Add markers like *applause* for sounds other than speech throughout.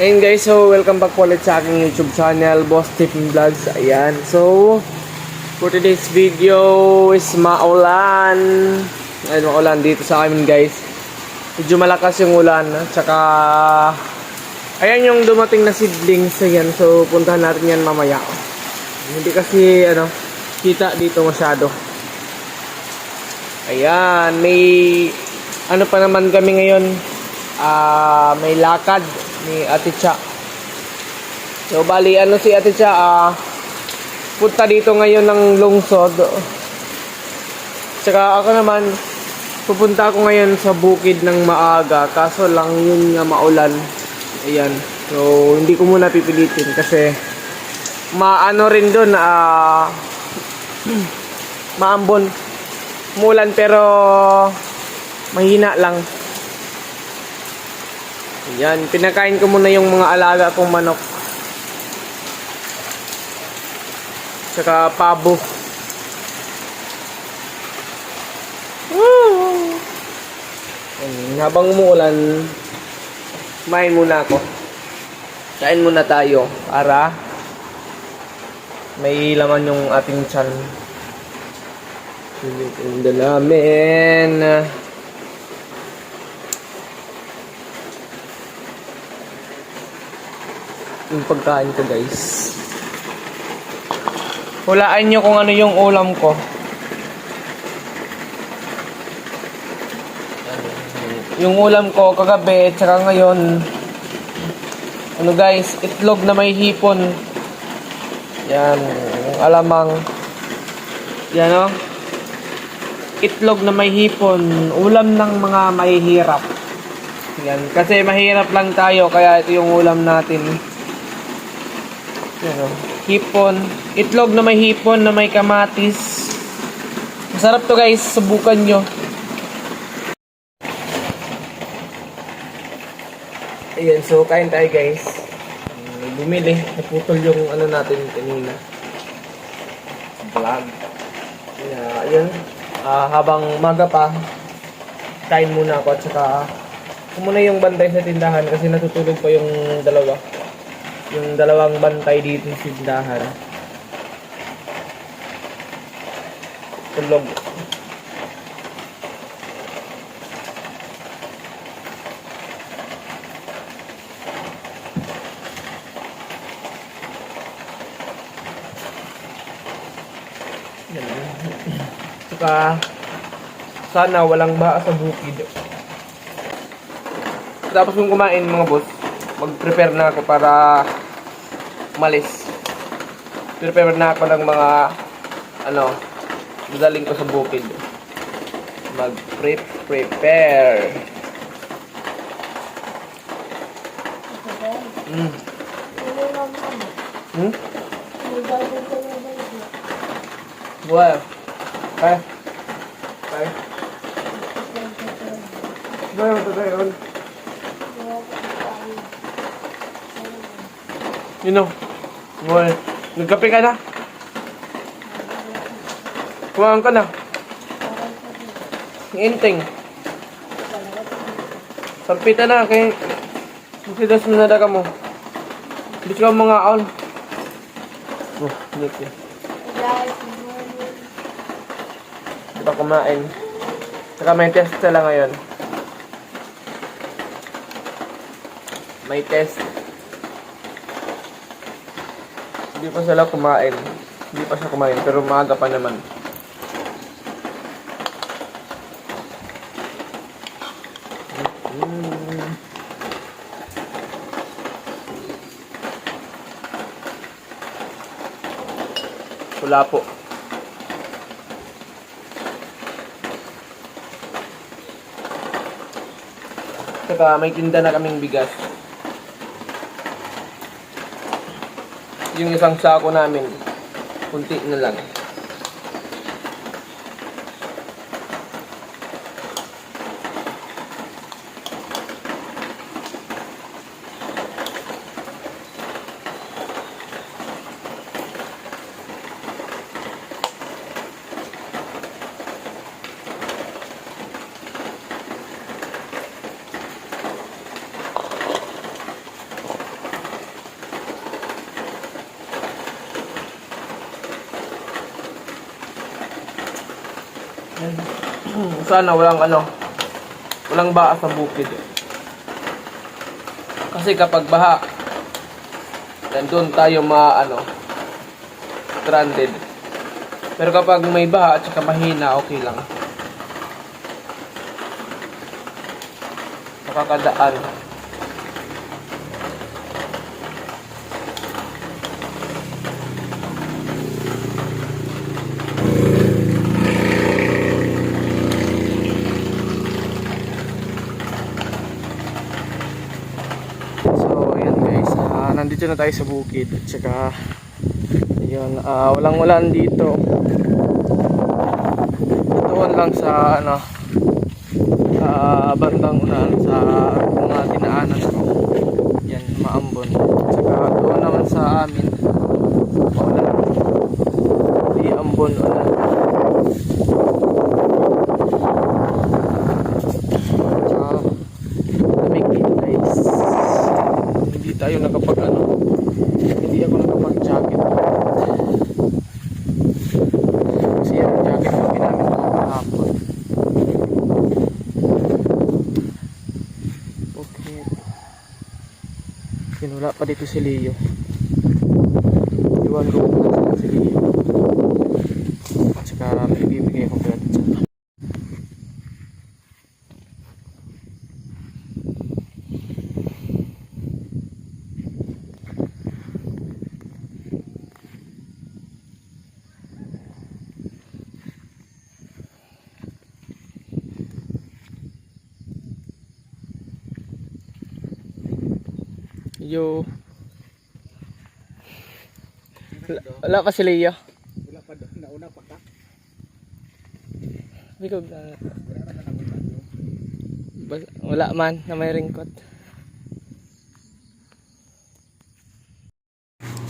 Ayun guys, so welcome back po ulit sa aking YouTube channel, Boss Tipping Vlogs. Ayan, so for today's video is maulan. Ayun, maulan dito sa amin guys. Medyo malakas yung ulan, at saka ayan yung dumating na seedlings. Ayan, so puntahan natin yan mamaya. Hindi kasi ano, kita dito masyado. Ayan, may ano pa naman kami ngayon. Ah, may lakad ni Ate Cha. So bali ano si Ate Cha ah punta dito ngayon ng lungsod. Tsaka ako naman pupunta ako ngayon sa bukid ng maaga kaso lang yun nga maulan. Ayan. So hindi ko muna pipilitin kasi maano rin doon ah *clears throat* maambon. Mulan pero mahina lang. Yan, pinakain ko muna yung mga alaga kong manok. Tsaka pabo. Woo! Ayun, habang umuulan, kumain muna ako. Kain muna tayo para may laman yung ating chan. Ang dalamin. Yung pagkain ko guys. Hulaan nyo kung ano yung ulam ko. Yung ulam ko kagabi at saka ngayon ano guys, itlog na may hipon. Yan, yung alamang. Yan o. Itlog na may hipon. Ulam ng mga mahihirap. Yan, kasi mahirap lang tayo kaya ito yung ulam natin. Yan o. Hipon. Itlog na may hipon na may kamatis. Masarap to guys. Subukan nyo. Ayan, so kain tayo guys. Um, Bumili. Naputol yung ano natin kanina. Vlog. Kaya, ayun. Ah, habang maga pa, kain muna ako at saka ako muna yung bantay sa tindahan kasi natutulog pa yung dalawa yung dalawang bantay dito sa tindahan. Tulog. Saka sana walang baha sa bukid. Tapos kung kumain mga boss, mag-prepare na ako para malis. Prepare na ako ng mga ano, dadaling ko sa bukid. Mag-prepare. Mm. Hmm? Well, kaya. Kaya. Well, ito tayo. You know, well, nagkape ka na? Kumain ka na? Inting. Sampita na kay Sidas mo na daga mo. Hindi ka mga aon. Oh, niki. Di ba kumain? Saka may test sila ngayon. May test. Hindi pa sila kumain. Hindi pa siya kumain, pero maaga pa naman. Wala po. Saka may tinda na kaming bigas. Yung isang sako namin, kunti na lang. Sana walang ano, walang baha sa bukid. Kasi kapag baha, nandun tayo ma ano, stranded. Pero kapag may baha at saka mahina, okay lang. Makakadaan. So, ayan guys. Nandito na tayo sa bukid. At saka, yun, ah, walang ulan dito. Tutuan lang sa, ano, sa bandang unahan sa mga dinaanan ko. Yan, maambon. At saka, doon naman sa amin. Maulan. Di ambon ulan. Dito tayo nakapag ano hindi ako nakapag jacket kasi yung jacket yung ginamit ko kahapon okay yun wala pa dito si Leo. Iwan ko si Leo. At saka may ibibigay ko kaya dito Yo. Wala, pa si Leo. Wala pa doon, nauna pa ka. Bigog na. Wala man na may ringkot.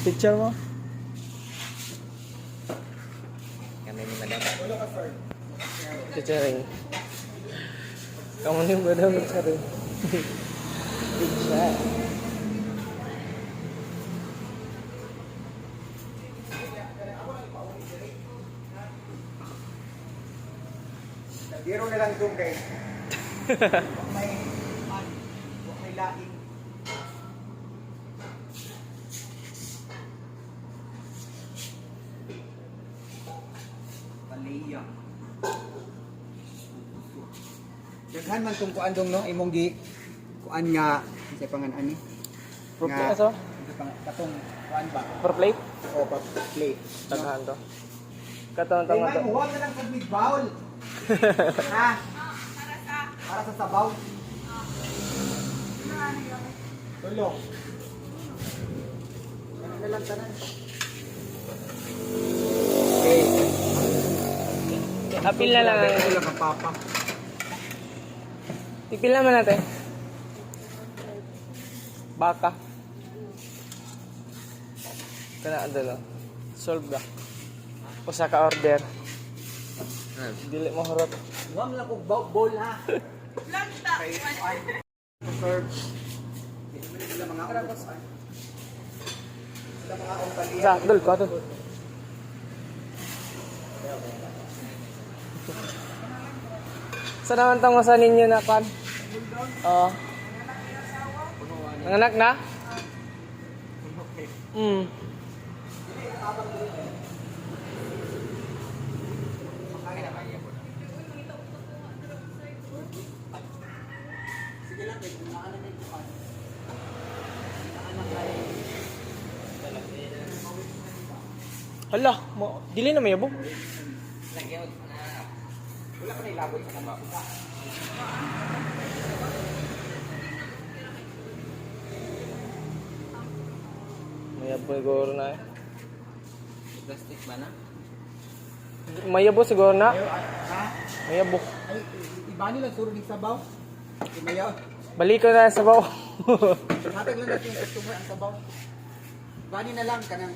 Picture mo? Kami ni Madam. Picturing. Kamu nih ba daw picturing? Picture. Lang doon guys. may man, may laing. Paliya. Daghan man tong kuan dong no imong gi kuan nga sa pangan ani. Per Nga- plate aso? Sa pang katong kuan ba? Per plate? O pa plate. Taghan to. Katawan to Ay, huwag na lang sa big bowl. Ha? Para sa sabaw. Tulong. Ano na lang tanan? Okay. Apil na lang. Lang ang papa. Ipil naman natin. Baka. Kana adalo. Solve ba? Usa ka order. Dili mo horot. Huwag lang kong bowl, bowl ha. Lanta. Serve. Hindi mo sila mga utos. Sila mga umpalian. Sa dul ko to. Sa naman tong sa ninyo na kan? Oo. Nanganak na? Hmm. Hala, mo, dili na may yabo. Wala ka na ilabot sa kamay. May yabo siguro na. eh. Plastic ba na? May yabo siguro na. Ha? May yabo. Ay, iba nila suro ng sabaw. Imayaw. Balik ko na sa baw. Hatag lang natin yung customer ang sabaw. Iba na lang kanang